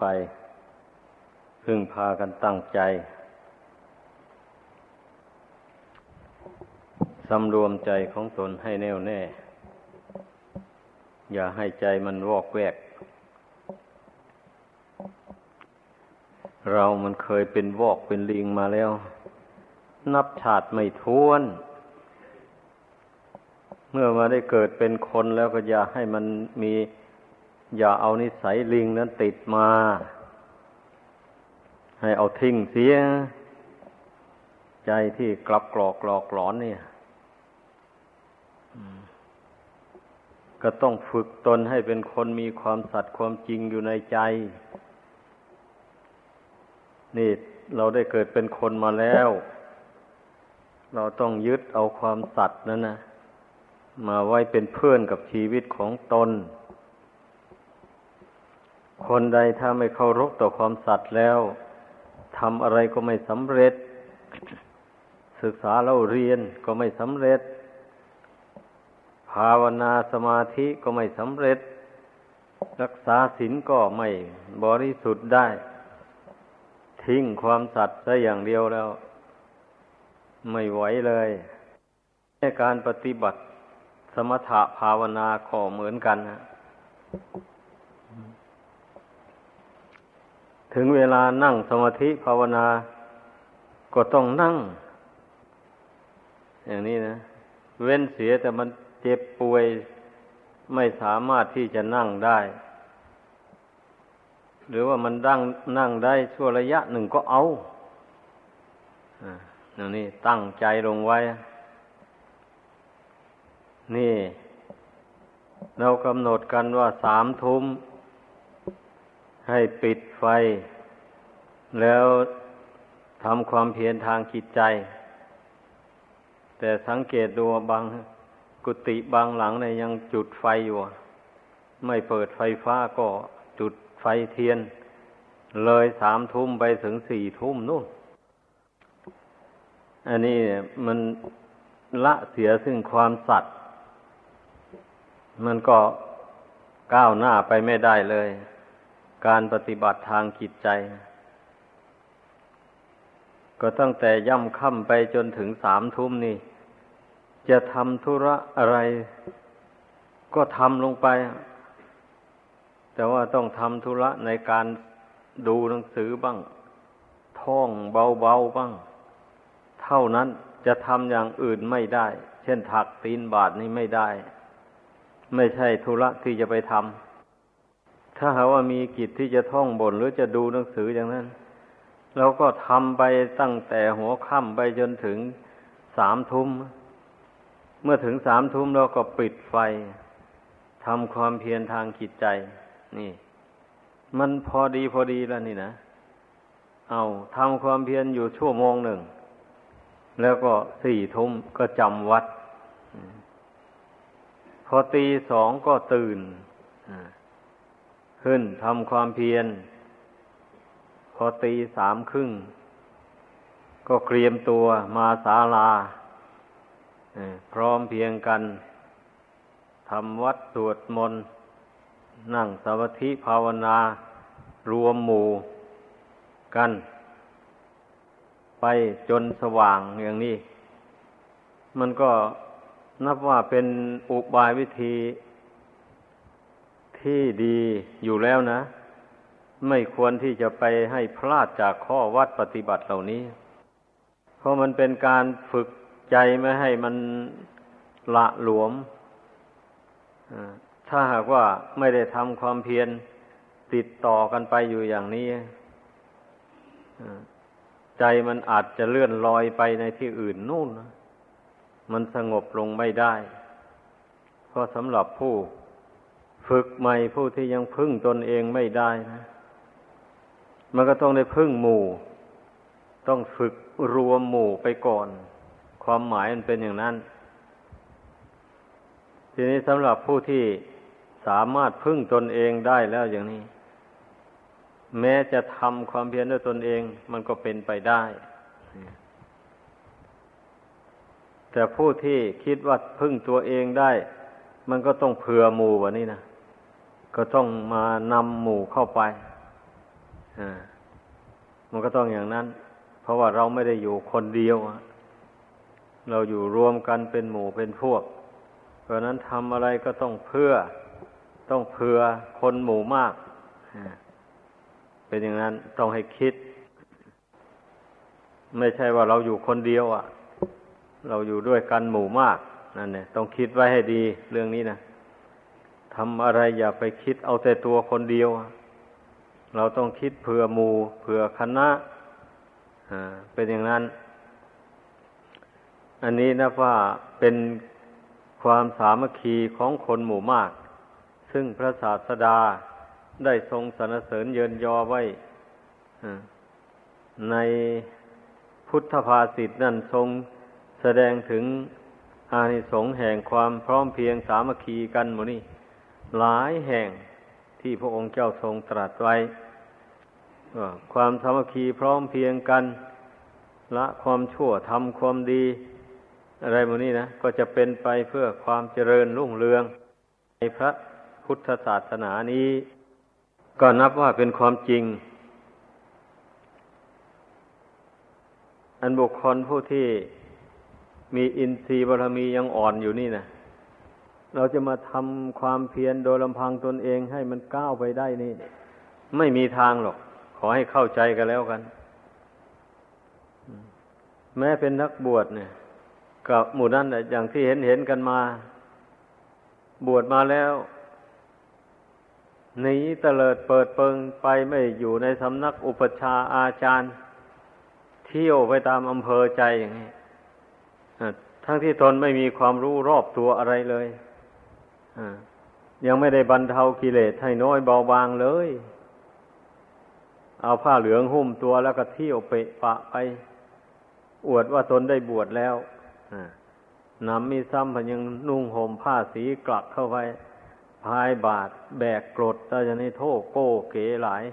ไป พึ่งพากันตั้งใจสำรวมใจของตนให้แน่วแน่ อย่าให้ใจมันวอกแวก เรามันเคยเป็นวอกเป็นลิงมาแล้ว นับชาติไม่ท้วน เมื่อมาได้เกิดเป็นคนแล้วก็อย่าให้มันมี อย่าเอานิสัยลิงนั้นติดมา ให้เอาทิ้งเสีย ใจที่กลับกรอกหลอกหลอนเนี่ยก็ต้องฝึกตนให้เป็นคนมีความสัตย์ความจริงอยู่ในใจ นี่เราได้เกิดเป็นคนมาแล้ว เราต้องยึดเอาความสัตย์นั้นนะมาไว้เป็นเพื่อนกับชีวิตของตน คนใดถ้าไม่เคารพต่อความสัตย์แล้วทำอะไรก็ไม่สำเร็จ ศึกษาเราเรียนก็ไม่สำเร็จ ภาวนาสมาธิก็ไม่สำเร็จ รักษาศีลก็ไม่บริสุทธิ์ได้ ทิ้งความสัตย์ซะอย่างเดียวแล้ว ไม่ไหวเลยในการปฏิบัติสมถะภาวนาก็เหมือนกันนะ ถึงเวลานั่งสมาธิภาวนา ก็ต้องนั่ง อย่างนี้นะ เว้นเสียแต่มันเจ็บป่วยไม่สามารถที่จะนั่งได้ หรือว่ามันนั่งนั่งได้ชั่วระยะหนึ่งก็เอาอย่างนี้ตั้งใจลงไว้ นี่ เรากำหนดกันว่าสามทุ่ม ให้ปิดไฟ แล้วทำความเพียรทางจิตใจ แต่สังเกตดูบางกุฏิบางหลังเนี่ยยังจุดไฟอยู่ ไม่เปิดไฟฟ้าก็จุดไฟเทียน เลยสามทุ่มไปถึงสี่ทุ่มนู่น อันนี้มันละเสียซึ่งความสัตย์มันก็ก้าวหน้าไปไม่ได้เลย การปฏิบัติทางจิตใจ ก็ตั้งแต่ย่ำค่ำไปจนถึงสามทุ่มนี่ จะทำธุระอะไร ก็ทำลงไป แต่ว่าต้องทำธุระในการดูหนังสือบ้าง ท่องเบาๆบ้าง เท่านั้นจะทำอย่างอื่นไม่ได้ เช่นถักตีนบาทนี่ไม่ได้ ไม่ใช่ธุระที่จะไปทำ ถ้าหาว่ามีกิจที่จะท่องบนหรือจะดูหนังสืออย่างนั้นเราก็ทำไปตั้งแต่หัวค่ำไปจนถึงสามทุ่ม เมื่อถึงสามทุ่มเราก็ปิดไฟทำความเพียรทางจิตใจ นี่ มันพอดีพอดีแล้วนี่นะ เอาทำความเพียรอยู่ชั่วโมงหนึ่ง แล้วก็สี่ทุ่มก็จำวัด พอตีสองก็ตื่น ขึ้นทำความเพียร พอตีสามครึ่ง ก็เตรียมตัวมาศาลาพร้อมเพียงกันทำวัดสวดมนต์ นั่งสมาธิภาวนารวมหมู่กัน ไปจนสว่างอย่างนี้ มันก็นับว่าเป็นอุบายวิธี ที่ดีอยู่แล้วนะ ไม่ควรที่จะไปให้พลาดจากข้อวัดปฏิบัติเหล่านี้ เพราะมันเป็นการฝึกใจไม่ให้มันละหลวม ถ้าหากว่าไม่ได้ทำความเพียรติดต่อกันไปอยู่อย่างนี้ ใจมันอาจจะเลื่อนลอยไปในที่อื่นนู่น มันสงบลงไม่ได้ เพราะสำหรับผู้ ฝึกใหม่ผู้ที่ยังพึ่งตนเองไม่ได้นะมันก็ต้องได้พึ่งหมู่ ต้องฝึกรวมหมู่ไปก่อน ความหมายมันเป็นอย่างนั้น ทีนี้สำหรับผู้ที่สามารถพึ่งตนเองได้แล้วอย่างนี้ แม้จะทำความเพียรด้วยตนเอง มันก็เป็นไปได้ แต่ผู้ที่คิดว่าพึ่งตัวเองได้ มันก็ต้องเผื่อหมู่วะนี่นะ ก็ต้องมานำหมู่เข้าไปมันก็ต้องอย่างนั้น เพราะว่าเราไม่ได้อยู่คนเดียว เราอยู่รวมกันเป็นหมู่เป็นพวก เพราะนั้นทำอะไรก็ต้องเพื่อ ต้องเผื่อคนหมู่มาก เป็นอย่างนั้นต้องให้คิด ไม่ใช่ว่าเราอยู่คนเดียว อะ เราอยู่ด้วยกันหมู่มากนั่นเนี่ยต้องคิดไว้ให้ดีเรื่องนี้นะ ทำอะไรอย่าไปคิดเอาแต่ตัวคนเดียว เราต้องคิดเผื่อหมูเผื่อคณะเป็นอย่างนั้น อันนี้นะว่าเป็นความสามัคคีของคนหมู่มาก ซึ่งพระศาสดาได้ทรงสรรเสริญเยินยอไว้ในพุทธภาษิตนั่นทรงแสดงถึงอานิสงส์แห่งความพร้อมเพียงสามัคคีกันหมดนี่ หลายแห่งที่พระองค์เจ้าทรงตรัสไว้ความสามัคคีพร้อมเพียงกัน ละความชั่วทำความดี อะไรหมนี้นะ ก็จะเป็นไปเพื่อความเจริญรุ่งเรือง ในพระพุทธศาสนานี้ ก็นับว่าเป็นความจริง อันบุคคลผู้ที่มีอินทรีย์บารมียังอ่อนอยู่นี่นะ เราจะมาทำความเพียรโดยลำพังตนเองให้มันก้าวไปได้นี่ ไม่มีทางหรอก ขอให้เข้าใจกันแล้วกัน แม้เป็นนักบวชเนี่ย กับหมู่นั้นอย่างที่เห็นเห็นกันมา บวชมาแล้วหนีเตลิดเปิดเปิงไปไม่อยู่ในสำนักอุปชาอาจารย์ เที่ยวไปตามอำเภอใจอย่างนี้ทั้งที่ตนไม่มีความรู้รอบตัวอะไรเลย ยังไม่ได้บรรเทากิเลสให้น้อยเบาบางเลย เอาผ้าเหลืองหุ้มตัวแล้วก็เที่ยวเปะปะไป อวดว่าตนได้บวชแล้วนำมีซ้ำพันยังนุ่งห่มผ้าสีกลักเข้าไปพายบาทแบกกรดตาจะในโทษโก้เก๋หลาย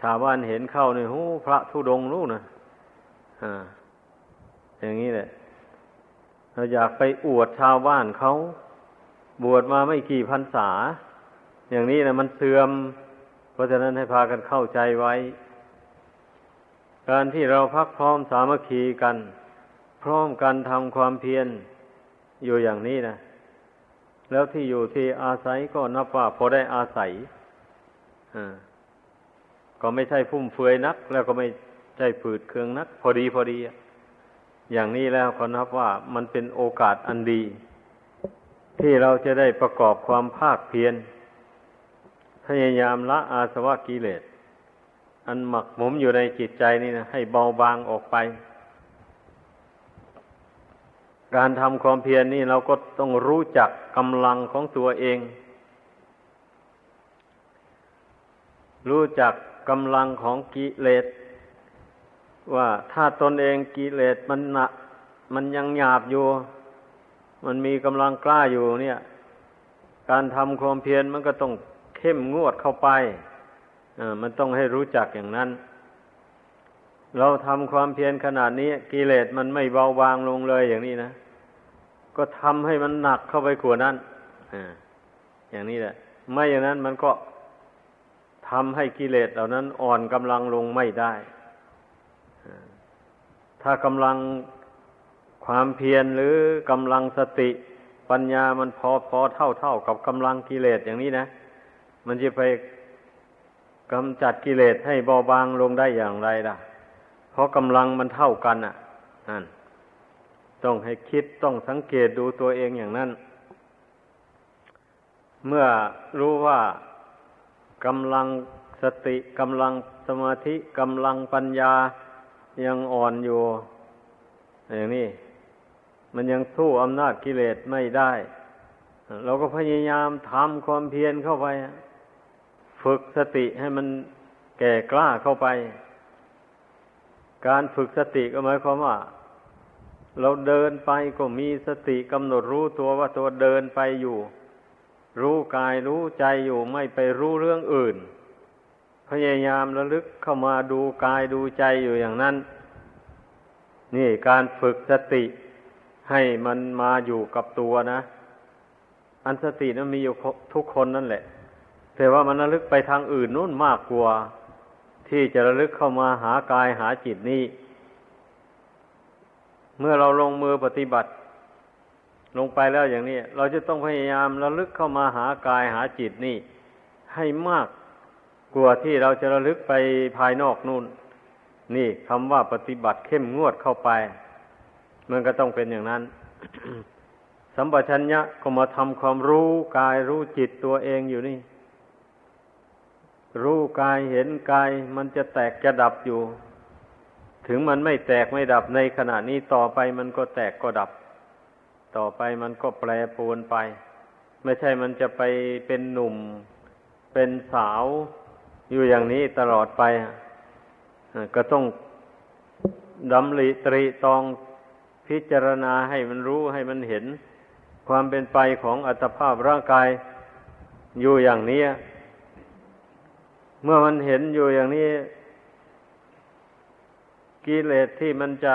ชาวบ้านเห็นเข้าในหูพระธุดงลูกนะอ่าอย่างนี้แหละเราอยากไปอวดชาวบ้านเขา บวชมาไม่กี่พรรษา อย่างนี้นะมันเสื่อม เพราะฉะนั้นให้พากันเข้าใจไว้ การที่เราพักพร้อมสามัคคีกัน พร้อมกันทำความเพียรอยู่อย่างนี้นะแล้วที่อยู่ที่อาศัยก็นับว่าพอได้อาศัยก็ไม่ใช่ฟุ่มเฟือยนัก แล้วก็ไม่ใช่ฝืดเคืองนัก พอดีพอดี อย่างนี้แล้วก็นับว่ามันเป็นโอกาสอันดี ที่เราจะได้ประกอบความภาคเพียรพยายามละอาสวะกิเลส อันหมักหมมอยู่ในจิตใจนี่นะให้เบาบางออกไป การทำความเพียรนนี่เราก็ต้องรู้จักกำลังของตัวเอง รู้จักกำลังของกิเลส ว่าถ้าตนเองกิเลสมันหนักมันยังหยาบอยู่ มันมีกำลังกล้าอยู่เนี่ย การทำความเพียรมันก็ต้องเข้มงวดเข้าไปมันต้องให้รู้จักอย่างนั้น เราทำความเพียรขนาดนี้กิเลสมันไม่เบาบางลงเลยอย่างนี้นะ ก็ทำให้มันหนักเข้าไปกว่านั้นออย่างนี้แหละ ไม่อย่างนั้นมันก็ทำให้กิเลสเหล่านั้นอ่อนกำลังลงไม่ได้ ถ้ากำลัง ความเพียรหรือกำลังสติปัญญามันพอพอเท่าเท่ากับกำลังกิเลสอย่างนี้นะ มันจะไปกำจัดกิเลสให้เบาบางลงได้อย่างไรล่ะ เพราะกำลังมันเท่ากันอะนั่นต้องให้คิดต้องสังเกตดูตัวเองอย่างนั้น เมื่อรู้ว่ากำลังสติกำลังสมาธิกำลังปัญญายังอ่อนอยู่อย่างนี้ มันยังสู้อำนาจกิเลสไม่ได้ เราก็พยายามทำความเพียรเข้าไป ฝึกสติให้มันแก่กล้าเข้าไป การฝึกสติก็หมายความว่า เราเดินไปก็มีสติกำหนดรู้ตัวว่าตัวเดินไปอยู่ รู้กายรู้ใจอยู่ไม่ไปรู้เรื่องอื่น พยายามระลึกเข้ามาดูกายดูใจอยู่อย่างนั้น นี่การฝึกสติ ให้มันมาอยู่กับตัวนะ อันสตินั้นมีอยู่ทุกคนนั่นแหละ แต่ว่ามันระลึกไปทางอื่นนู่นมากกว่า ที่จะระลึกเข้ามาหากายหาจิตนี้ เมื่อเราลงมือปฏิบัติ ลงไปแล้วอย่างนี้ เราจะต้องพยายามระลึกเข้ามาหากายหาจิตนี่ ให้มากกว่าที่เราจะระลึกไปภายนอกนู่น นี่คำว่าปฏิบัติเข้มงวดเข้าไป มันก็ต้องเป็นอย่างนั้น สัมปชัญญะก็มาทำความรู้กายรู้จิตตัวเองอยู่นี่ รู้กายเห็นกายมันจะแตกจะดับอยู่ ถึงมันไม่แตกไม่ดับในขณะนี้ต่อไปมันก็แตกก็ดับ ต่อไปมันก็แปรปรวนไป ไม่ใช่มันจะไปเป็นหนุ่ม เป็นสาวอยู่อย่างนี้ตลอดไปก็ต้องดำริตรีตอง พิจารณาให้มันรู้ให้มันเห็น ความเป็นไปของอัตภาพร่างกายอยู่อย่างนี้ เมื่อมันเห็นอยู่อย่างนี้ กิเลสที่มันจะ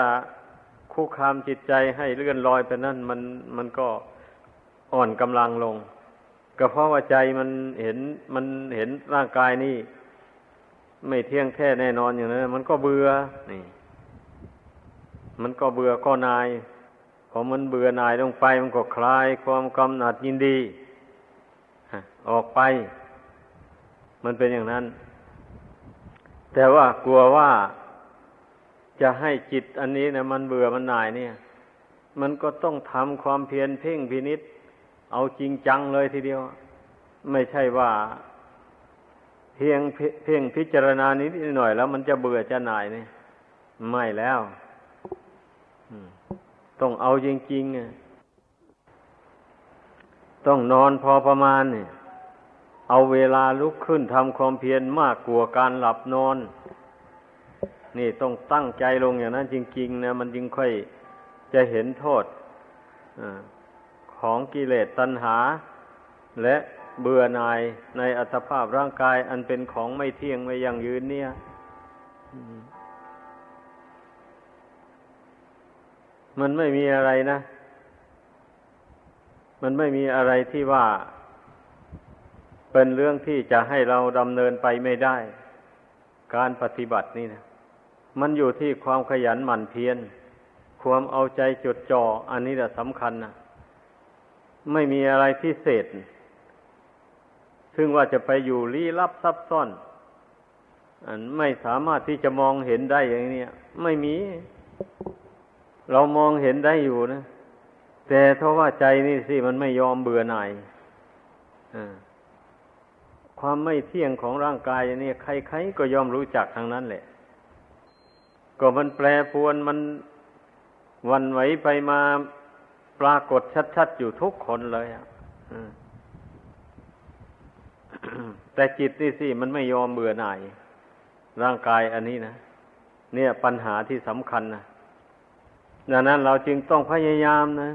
คุกคามจิตใจให้เลื่อนลอยไปนั่นมันมันก็อ่อนกำลังลง ก็เพราะว่าใจมันเห็นมันเห็นร่างกายนี่ ไม่เที่ยงแท้แน่นอนอย่างนั้นมันก็เบื่อนี่ มันก็เบื่อก็นายพอมันเบื่อนายลงไป มันก็คลายความกำหนัดยินดีออกไป มันเป็นอย่างนั้น แต่ว่ากลัวว่าจะให้จิตอันนี้นะมันเบื่อมันหนายเนี่ย มันก็ต้องทำความเพียรเพ่งพินิษเอาจริงจังเลยทีเดียว ไม่ใช่ว่า เพียงเพ่งพิจารณานิดหน่อยแล้วมันจะเบื่อจะหน่ายเนี่ยไม่แล้ว ต้องเอาจริงๆต้องนอนพอประมาณเนี่ยเอาเวลาลุกขึ้นทำความเพียรมากกว่าการหลับนอน นี่ต้องตั้งใจลงอย่างนั้นจริงๆนะมันจึงค่อยจะเห็นโทษอของกิเลสตัณหา และเบื่อหน่ายในอัตภาพร่างกายอันเป็นของไม่เที่ยงไม่ยั่งยืนเนี่ย มันไม่มีอะไรนะ มันไม่มีอะไรที่ว่า เป็นเรื่องที่จะให้เราดำเนินไปไม่ได้ การปฏิบัตินี่นะมันอยู่ที่ความขยันหมั่นเพียรความเอาใจจดจ่ออันนี้แหละสำคัญนะไม่มีอะไรพิเศษ ซึ่งว่าจะไปอยู่ลี้ลับซับซ้อน อันไม่สามารถที่จะมองเห็นได้อย่างนี้ไม่มี เรามองเห็นได้อยู่นะ แต่เพราะว่าใจนี่สิมันไม่ยอมเบื่อหน่ายความไม่เที่ยงของร่างกายนี่ใครๆก็ยอมรู้จักทางนั้นแหละ ก็มันแปรปวนมันวันไหวไปมาปรากฏชัดๆอยู่ทุกคนเลยอะแต่จิตนี่สิมันไม่ยอมเบื่อหน่าย ร่างกายอันนี้นะเนี่ยปัญหาที่สำคัญนะ ดังนั้นเราจึงต้องพยายามนะ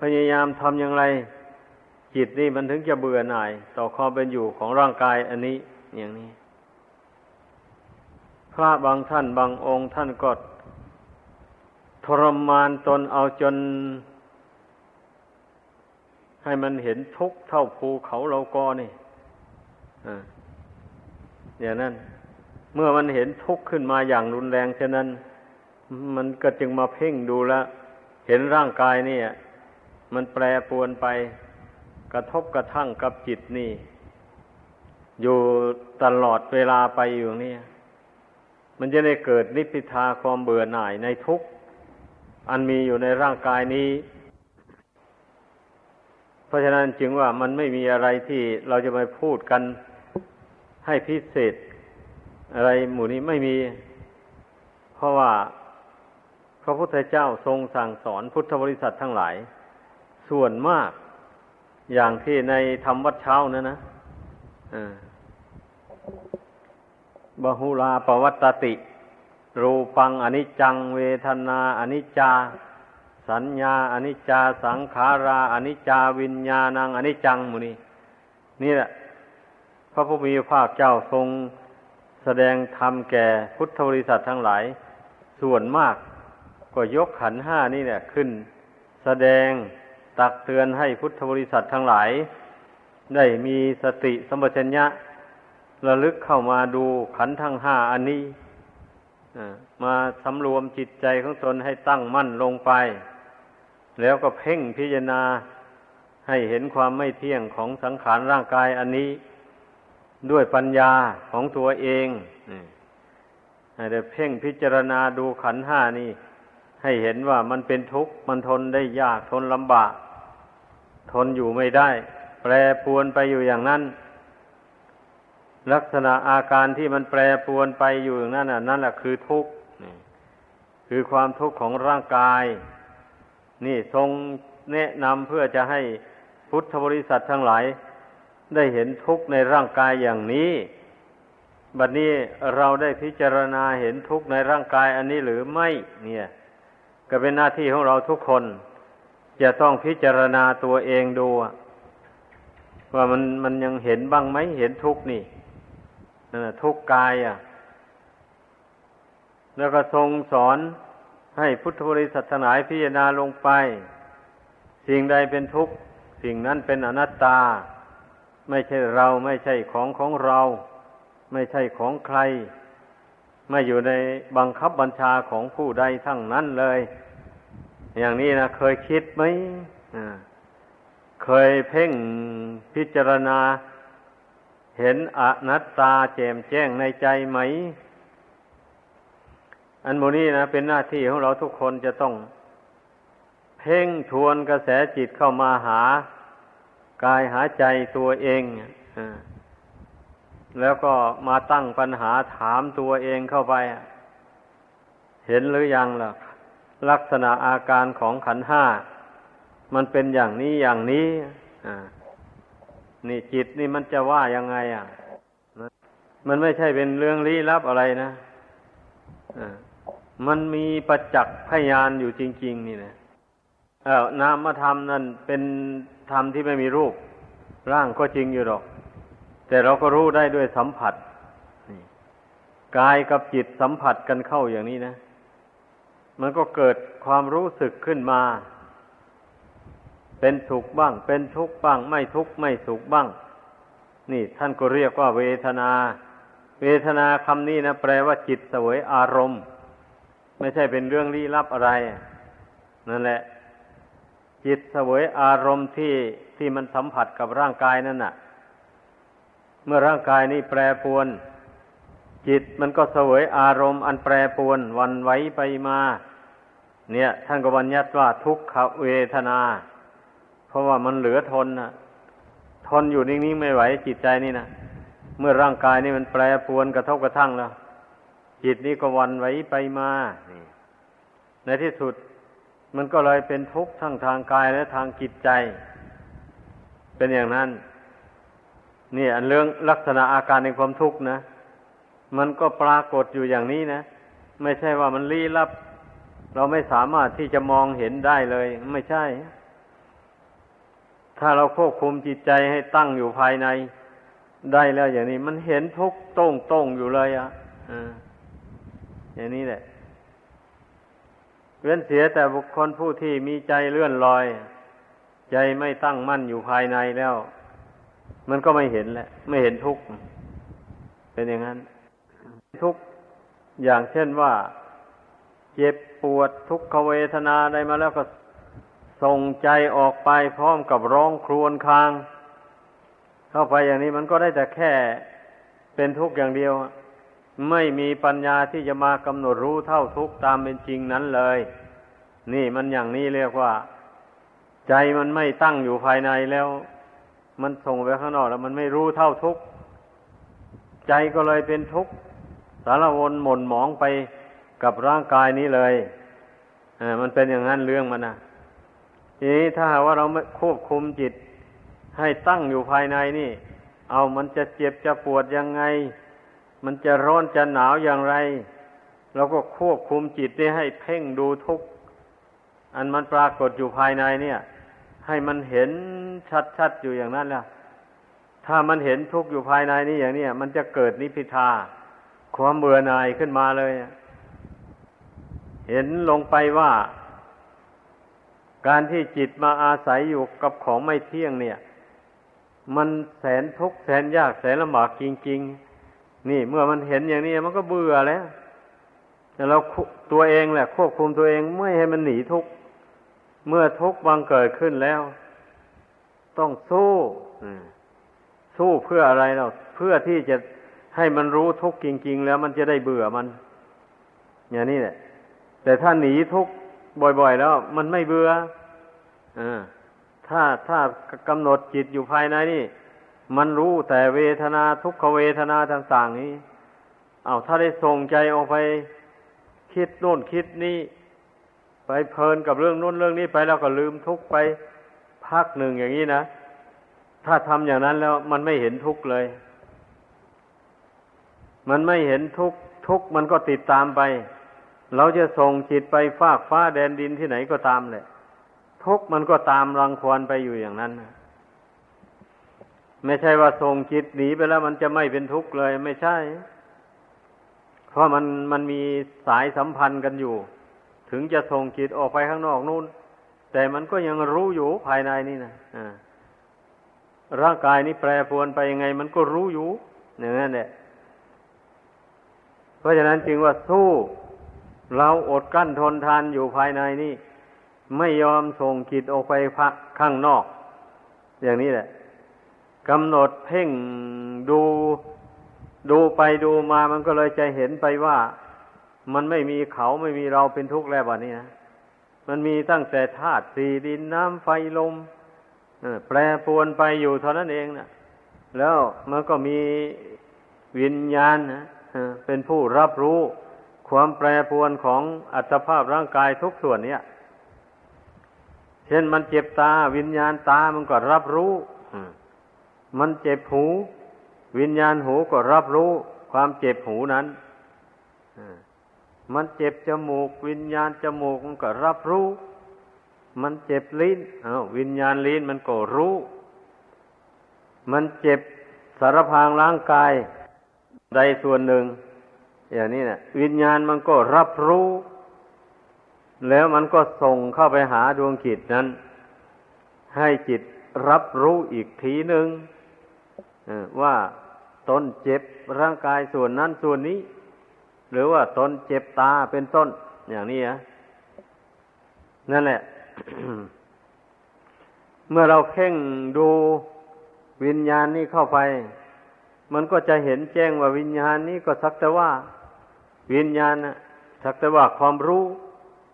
พยายามทำอย่างไร จิตนี่มันถึงจะเบื่อหน่าย ต่อความเป็นอยู่ของร่างกายอันนี้อย่างนี้ พระบางท่านบางองค์ท่านก็ทรมานตนเอาจน ให้มันเห็นทุกข์เท่าภูเขาเรากอนี่อย่างนั้น เมื่อมันเห็นทุกข์ขึ้นมาอย่างรุนแรงเช่นนั้น มันก็จึงมาเพ่งดูแลเห็นร่างกายนี่มันแปรปวนไป กระทบกระทั่งกับจิตนี่ อยู่ตลอดเวลาไปอยู่นี่มันจะได้เกิดนิพพิทาความเบื่อหน่ายในทุก อันมีอยู่ในร่างกายนี้ เพราะฉะนั้นจึงว่ามันไม่มีอะไรที่เราจะไปพูดกันให้พิเศษ อะไรหมู่นี้ไม่มี เพราะว่า ระพุทธเจ้าทรงสั่งสอนพุทธบริษัททั้งหลาย ส่วนมากอย่างที่ในธรรมวัดเช้านะนะบหุลาปวัตตติ รูปังอนิจจัง เวทนาอนิจจา สัญญาอนิจจา สังขาราอนิจจา วิญญาณังอนิจจังมุนีนี่แหละ พระพุทธมีภาคเจ้าทรงแสดงธรรมแก่พุทธบริษัททั้งหลาย ส่วนมาก ก็ยกขันห้านี่เนี่ยขึ้น แสดงตักเตือนให้พุทธบริษัททั้งหลาย ได้มีสติสมปชัญญะระลึกเข้ามาดูขันทั้งห้าอันนี้มาสำรวมจิตใจของตนให้ตั้งมั่นลงไป แล้วก็เพ่งพิจารณาให้เห็นความไม่เที่ยงของสังขารร่างกายอันนี้ ด้วยปัญญาของตัวเองให้ได้เพ่งพิจารณาดูขันห้านี่ ให้เห็นว่ามันเป็นทุกข์ มันทนได้ยากทนลำบาก ทนอยู่ไม่ได้ แปรปวนไปอยู่อย่างนั้น ลักษณะอาการที่มันแปรปวนไปอยู่อย่างนั้นน่ะนั่นแหละคือทุกข์คือความทุกข์ของร่างกาย นี่ทรงแนะนำเพื่อจะให้พุทธบริษัททั้งหลาย ได้เห็นทุกข์ในร่างกายอย่างนี้บัดนี้เราได้พิจารณาเห็นทุกข์ในร่างกายอันนี้หรือไม่ เนี่ย ก็เป็นหน้าที่ของเราทุกคน จะต้องพิจารณาตัวเองดู ว่ามันมันยังเห็นบ้างไหมเห็นทุกนี่นั่นทุกกายอะ แล้วก็ทรงสอนให้พุทธบริษัททั้งหลายพิจารณาลงไป สิ่งใดเป็นทุกข์ สิ่งนั้นเป็นอนัตตา ไม่ใช่เราไม่ใช่ของของเรา ไม่ใช่ของใคร ไม่อยู่ในบังคับบัญชาของผู้ใดทั้งนั้นเลย อย่างนี้นะเคยคิดไหมเคยเพ่งพิจารณา เห็นอนัตตาแจ่มแจ้งในใจไหม อันโมนี้นะเป็นหน้าที่ของเราทุกคนจะต้อง เพ่งทวนกระแสจิตเข้ามาหากายหาใจตัวเองอ แล้วก็มาตั้งปัญหาถามตัวเองเข้าไป เห็นหรือยังล่ะ ลักษณะอาการของขันห้า มันเป็นอย่างนี้อย่างนี้ อ่า นี่จิตนี่มันจะว่ายังไง อะ มันไม่ใช่เป็นเรื่องลี้ลับอะไรนะอ่ามันมีประจักษ์พยานอยู่จริง ๆ นี่นะเออนามธรรมนั่นเป็นธรรมที่ไม่มีรูป ร่างก็จริงอยู่หรอก แต่เราก็รู้ได้ด้วยสัมผัสกายกับจิตสัมผัสกันเข้าอย่างนี้นะ มันก็เกิดความรู้สึกขึ้นมา เป็นสุขบ้าง เป็นทุกข์บ้าง ไม่ทุกข์ไม่สุขบ้าง นี่ท่านก็เรียกว่าเวทนา เวทนาคำนี้นะแปลว่าจิตเสวยอารมณ์ ไม่ใช่เป็นเรื่องลี้ลับอะไร นั่นแหละ จิตเสวยอารมณ์ที่ที่มันสัมผัสกับร่างกายนั่นน่ะ เมื่อร่างกายนี้แปรปวน จิตมันก็เสวยอารมณ์อันแปรปวนวันไหวไปมา เนี่ยท่านก็บัญญัติว่าทุกขเวทนา เพราะว่ามันเหลือทนนะทนอยู่นิ่งๆไม่ไหวจิตใจนี่นะเมื่อร่างกายนี่มันแปรปวนกระทบกระทั่งแล้ว จิตนี้ก็วันไหวไปมาในที่สุดมันก็เลยเป็นทุกข์ทั้งทางกายและทางจิตใจ เป็นอย่างนั้น นี่อันเรื่องลักษณะอาการในความทุกข์นะ มันก็ปรากฏอยู่อย่างนี้นะ ไม่ใช่ว่ามันลี้ลับ เราไม่สามารถที่จะมองเห็นได้เลย ไม่ใช่ ถ้าเราควบคุมจิตใจให้ตั้งอยู่ภายในได้แล้วอย่างนี้ มันเห็นทุกข์ต้งต้งอยู่เลยอะ่ะอย่างนี้แหละ เว้นเสียแต่บุคคลผู้ที่มีใจเลื่อนลอย ใจไม่ตั้งมั่นอยู่ภายในแล้ว มันก็ไม่เห็นแหละ ไม่เห็นทุกข์เป็นอย่างนั้น ทุกข์อย่างเช่นว่า เจ็บปวดทุกขเวทนาได้มาแล้วก็ส่งใจออกไปพร้อมกับร้องครวญคราง เข้าไปอย่างนี้มันก็ได้แต่แค่เป็นทุกข์อย่างเดียว ไม่มีปัญญาที่จะมากำหนดรู้เท่าทุกข์ตามเป็นจริงนั้นเลย นี่มันอย่างนี้เรียกว่า ใจมันไม่ตั้งอยู่ภายในแล้ว มันส่งไปข้างนอกแล้วมันไม่รู้เท่าทุกข์ใจก็เลยเป็นทุกข์สารวนหม่นหมองไปกับร่างกายนี้เลยอ่ามันเป็นอย่างนั้นเรื่องมันนะทีนี้ถ้าว่าเราไม่ควบคุมจิตให้ตั้งอยู่ภายในนี่ เอามันจะเจ็บจะปวดยังไง มันจะร้อนจะหนาวอย่างไร เราก็ควบคุมจิตนี้ให้เพ่งดูทุกข์อันมันปรากฏอยู่ภายในเนี่ย ให้มันเห็นชัดๆอยู่อย่างนั้นแหละถ้ามันเห็นทุกข์อยู่ภายในนี่อย่างนี้มันจะเกิดนิพพิทา ความเบื่อหน่ายขึ้นมาเลย เห็นลงไปว่า การที่จิตมาอาศัยอยู่กับของไม่เที่ยงเนี่ย มันแสนทุกข์แสนยากแสนลำบากจริง ๆ นี่เมื่อมันเห็นอย่างนี้มันก็เบื่อแล้วแต่เราตัวเองแหละ ควบคุมตัวเองไม่ให้มันหนีทุกข์ เมื่อทุกข์บังเกิดขึ้นแล้ว ต้องสู้สู้เพื่ออะไรเราเพื่อที่จะให้มันรู้ทุกข์จริง ๆ แล้วมันจะได้เบื่อมัน อย่างนี้แหละ แต่ถ้าหนีทุกข์บ่อย ๆ แล้ว มันไม่เบื่ออถ้าถ้ากำหนดจิตอยู่ภายในนี่ มันรู้แต่เวทนาทุกขเวทนาต่างๆนี้ เอาถ้าได้ส่งใจออกไป คิดโน่นคิดนี่ ไปเพลินกับเรื่องโน้นเรื่องนี้ไปแล้วก็ลืมทุกไปพักหนึ่งอย่างนี้นะ ถ้าทำอย่างนั้นแล้วมันไม่เห็นทุกเลย มันไม่เห็นทุกทุกมันก็ติดตามไป เราจะส่งจิตไปฟากฟ้าแดนดินที่ไหนก็ตามแหละ ทุกมันก็ตามรังควานไปอยู่อย่างนั้นไม่ใช่ว่าส่งจิตหนีไปแล้วมันจะไม่เป็นทุกข์เลยไม่ใช่ เพราะมันมันมีสายสัมพันธ์กันอยู่ ถึงจะส่งจิตออกไปข้างนอกนู่น แต่มันก็ยังรู้อยู่ภายในนี่นะอ่าร่างกายนี้แปรปรวนไปยังไง มันก็รู้อยู่อย่างนั้นแหละเพราะฉะนั้นจึงว่าสู้เราอดกั้นทนทานอยู่ภายในนี่ ไม่ยอมส่งจิตออกไปพักข้างนอก อย่างนี้แหละกำหนดเพ่งดูดูไปดูมามันก็เลยจะเห็นไปว่า มันไม่มีเขาไม่มีเราเป็นทุกข์แล้ววันนี้นะมันมีตั้งแต่ธาตุสี่ดินน้ำไฟลมแปรปวนไปอยู่เท่านั้นเองนะแล้วมันก็มีวิญญาณนะเป็นผู้รับรู้ความแปรปวนของอัตภาพร่างกายทุกส่วนเนี่ย เช่นมันเจ็บตาวิญญาณตามันก็รับรู้มันเจ็บหู วิญญาณหูก็รับรู้ ความเจ็บหูนั้น มันเจ็บจมูก วิญญาณจมูกมันก็รับรู้ มันเจ็บลิ้นอาวิญญาณลิ้นมันก็รู้ มันเจ็บสารพางร่างกายใดส่วนหนึ่ง อย่างนี้นะวิญญาณมันก็รับรู้ แล้วมันก็ส่งเข้าไปหาดวงจิตนั้น ให้จิตรับรู้อีกทีหนึ่งว่าตนเจ็บร่างกายส่วนนั้นส่วนนี้ หรือว่าตนเจ็บตาเป็นต้น อย่างนี้อะนั่นแหละ เมื่อเราเพ่งดูวิญญาณนี้เข้าไป มันก็จะเห็นแจ้งว่าวิญญาณนี้ก็สักแต่ว่า วิญญาณนะสักแต่ว่าความรู้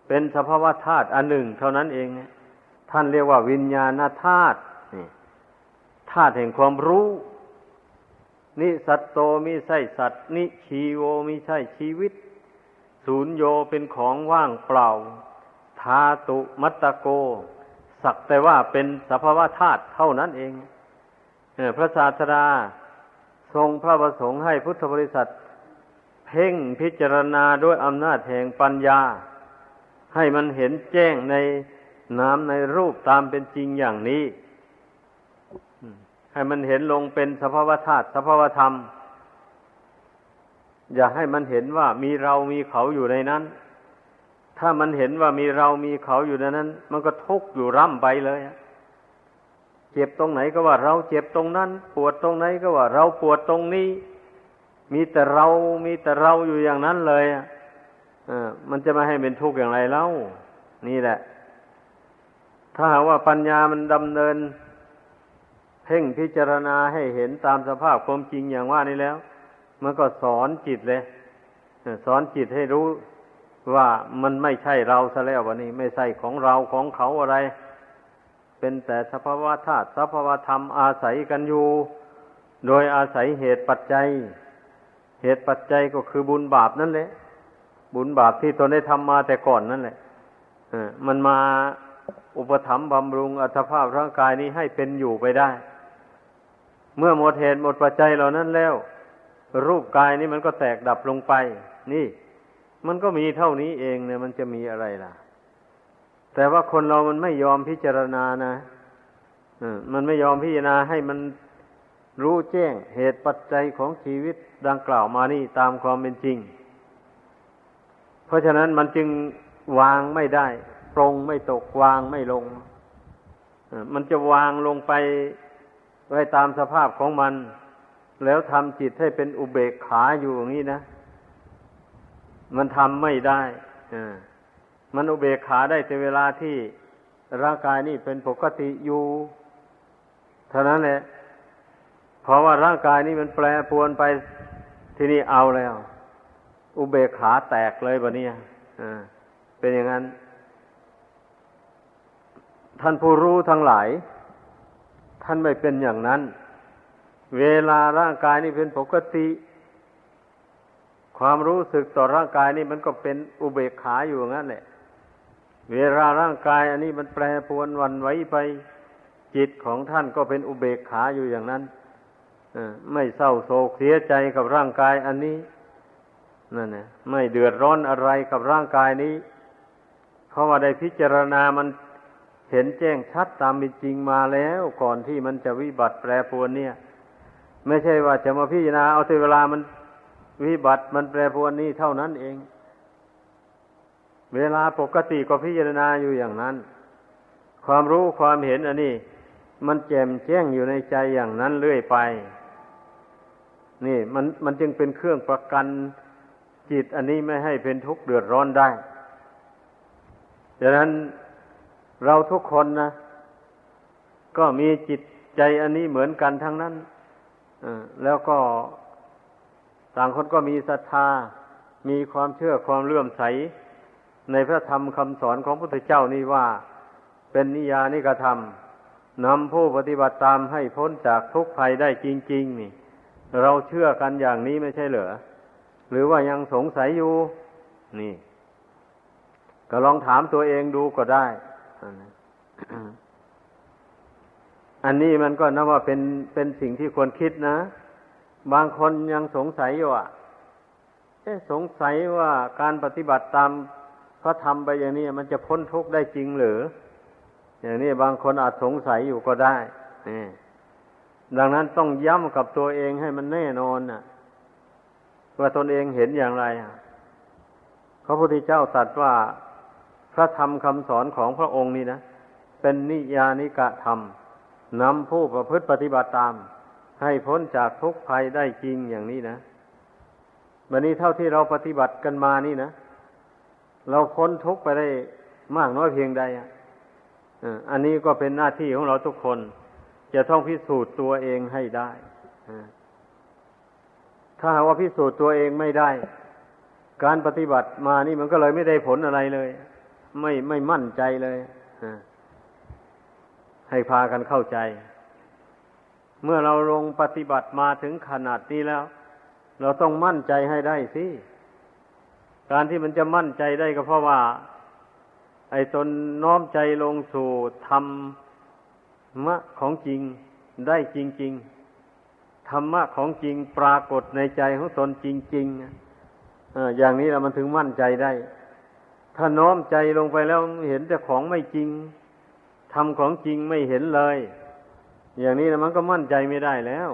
เป็นสภาวะธาตุอันหนึ่ง เท่านั้นเอง ท่านเรียกว่าวิญญาณธาตุธาตุแห่งความรู้ นิสัตโตมิใช่สัตว์ นิชีโวมิใช่ชีวิต ศูนย์โยเป็นของว่างเปล่าธาตุมัตตโก สักแต่ว่าเป็นสภาวะธาตุเท่านั้นเองพระศาสดาทรงพระประสงค์ให้พุทธบริษัท เพ่งพิจารณาด้วยอำนาจแห่งปัญญา ให้มันเห็นแจ้งในน้ำในรูปตามเป็นจริงอย่างนี้ ให้มันเห็นลงเป็นสภาวธาตุสภาวธรรม อย่าให้มันเห็นว่ามีเรามีเขาอยู่ในนั้น ถ้ามันเห็นว่ามีเรามีเขาอยู่ในนั้น มันก็ทุกข์อยู่ร่ำไปเลยเจ็บตรงไหนก็ว่าเราเจ็บตรงนั้น ปวดตรงไหนก็ว่าเราปวดตรงนี้ มีแต่เรามีแต่เราอยู่อย่างนั้นเลยอะมันจะมาให้เป็นทุกข์อย่างไรเล่า นี่แหละ ถ้าหากว่าปัญญามันดำเนิน เพ่งพิจารณาให้เห็นตามสภาพความจริงอย่างว่านี้แล้ว มันก็สอนจิตเลยสอนจิตให้รู้ว่ามันไม่ใช่เราซะแล้ววันนี้ ไม่ใช่ของเราของเขาอะไร เป็นแต่สภาวะธาตุสภาวะธรรมอาศัยกันอยู่ โดยอาศัยเหตุปัจจัย เหตุปัจจัยก็คือบุญบาปนั่นแหละ บุญบาปที่ตนได้ทำมาแต่ก่อนนั่นแหละมันมาอุปถัมภ์บำรุงอัตภาพร่างกายนี้ให้เป็นอยู่ไปได้ เมื่อหมดเหตุหมดปัจจัยเหล่านั้นแล้ว รูปกายนี้มันก็แตกดับลงไป นี่ มันก็มีเท่านี้เองเนี่ย มันจะมีอะไรล่ะ แต่ว่าคนเรามันไม่ยอมพิจารณานะมันไม่ยอมพิจารณาให้มันรู้แจ้งเหตุปัจจัยของชีวิตดังกล่าวมานี่ตามความเป็นจริง เพราะฉะนั้นมันจึงวางไม่ได้ ปรงไม่ตกวางไม่ลง มันจะวางลงไป ไว้ตามสภาพของมัน แล้วทำจิตให้เป็นอุเบกขาอยู่อย่างนี้นะ มันทำไม่ได้มันอุเบกขาได้แต่เวลาที่ร่างกายนี่เป็นปกติอยู่เท่านั้นแหละเพราะว่าร่างกายนี่มันแปรปรวนไปที่นี่เอาแล้ว อุเบกขาแตกเลยบะเนี่ยเป็นอย่างนั้น ท่านผู้รู้ทั้งหลาย ท่านไม่เป็นอย่างนั้น เวลาร่างกายนี่เป็นปกติ ความรู้สึกต่อร่างกายนี่มันก็เป็นอุเบกขาอยู่งั้นแหละ เวลาร่างกาย อันนี้มันแปรปรวนวันไหวไปจิตของท่านก็เป็นอุเบกขาอยู่อย่างนั้นไม่เศร้าโศกเสียใจกับร่างกายอันนี้นั่นนะไม่เดือดร้อนอะไรกับร่างกายนี้ เพราะว่าได้พิจารณามัน เห็นแจ้งชัดตามเป็นจริงมาแล้วก่อนที่มันจะวิบัติแปรปรวนเนี่ย ไม่ใช่ว่าจะมาพิจารณาเอาแต่เวลามันวิบัติมันแปรปรวนนี่เท่านั้นเอง เวลาปกติก็พิจารณาอยู่อย่างนั้น ความรู้ความเห็นอันนี้ มันแจ่มแจ้งอยู่ในใจอย่างนั้นเรื่อยไป นี่มันมันจึงเป็นเครื่องประกันจิตอันนี้ไม่ให้เป็นทุกข์เดือดร้อนได้ดังนั้น เราทุกคนนะ ก็มีจิตใจอันนี้เหมือนกันทั้งนั้นแล้วก็ต่างคนก็มีศรัทธา มีความเชื่อความเลื่อมใส ในพระธรรมคำสอนของพระพุทธเจ้านี่ว่า เป็นนิยานิกระทำนำผู้ปฏิบัติตามให้พ้นจากทุกข์ภัยได้จริง ๆ นี่ เราเชื่อกันอย่างนี้ไม่ใช่เหรอ หรือว่ายังสงสัยอยู่ นี่ ก็ลองถามตัวเองดูก็ได้ อันนี้มันก็นับว่าเป็นเป็นสิ่งที่ควรคิดนะ บางคนยังสงสัยอยู่อะเอ๊สงสัยว่าการปฏิบัติตามพระธรรมไปอย่างนี้มันจะพ้นทุกข์ได้จริงหรือ อย่างนี้บางคนอาจสงสัยอยู่ก็ได้ดังนั้นต้องย้ำกับตัวเองให้มันแน่นอนน่ะ ว่าตนเองเห็นอย่างไรพระพุทธเจ้าตรัสว่า พระธรรมคำสอนของพระองค์นี่นะ เป็นนิยานิกะธรรมนำผู้ประพฤติปฏิบัติตาม ให้พ้นจากทุกข์ภัยได้จริงอย่างนี้นะวันนี้เท่าที่เราปฏิบัติกันมานี่นะเราพ้นทุกข์ไปได้มากน้อยเพียงใดอันนี้ก็เป็นหน้าที่ของเราทุกคน จะต้องพิสูจน์ตัวเองให้ได้ถ้าหากว่าพิสูจน์ตัวเองไม่ได้ การปฏิบัติมานี่มันก็เลยไม่ได้ผลอะไรเลย ไม่ไม่มั่นใจเลยให้พากันเข้าใจ เมื่อเราลงปฏิบัติมาถึงขนาดนี้แล้ว เราต้องมั่นใจให้ได้สิการที่มันจะมั่นใจได้ก็เพราะว่า ไอ้ตนน้อมใจลงสู่ธรรมะของจริงได้จริง ๆ ธรรมะของจริงปรากฏในใจของตนจริง ๆ อย่างนี้เรามันถึงมั่นใจได้ ถ้าน้อมใจลงไปแล้วเห็นแต่ของไม่จริงทำของจริงไม่เห็นเลย อย่างนี้นะมันก็มั่นใจไม่ได้แล้ว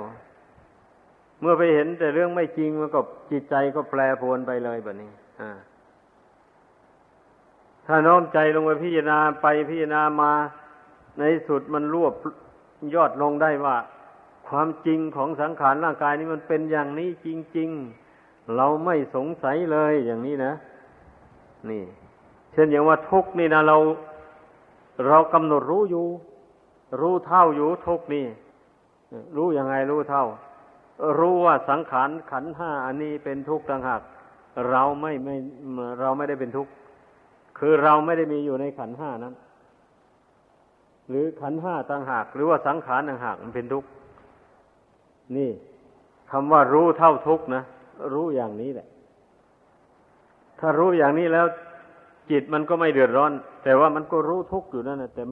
เมื่อไปเห็นแต่เรื่องไม่จริงมันก็จิตใจก็แปรปรวนไปเลยแบบนี้ถ้าน้อมใจลงไปพิจารณาไปพิจารณามา ในสุดมันรวบยอดลงได้ว่า ความจริงของสังขารร่างกายนี้มันเป็นอย่างนี้จริง ๆ เราไม่สงสัยเลยอย่างนี้นะ นี่ เช่นอย่างว่าทุกนี่นะเราเรากำหนดรู้อยู่ รู้เท่าอยู่ทุกนี่ รู้ยังไงรู้เท่า รู้ว่าสังขารขันห้าอันนี้เป็นทุกข์ต่างหากเราไม่ไม่เราไม่ได้เป็นทุกข์ คือเราไม่ได้มีอยู่ในขันห้านั้น หรือขันห้าต่างหาก หรือว่าสังขารต่างหากมันเป็นทุกข์ นี่คำว่ารู้เท่าทุกข์นะ รู้อย่างนี้แหละ ถ้ารู้อย่างนี้แล้ว จิตมันก็ไม่เดือดร้อน แต่ว่ามันก็รู้ทุกข์อยู่นั่นนะแต่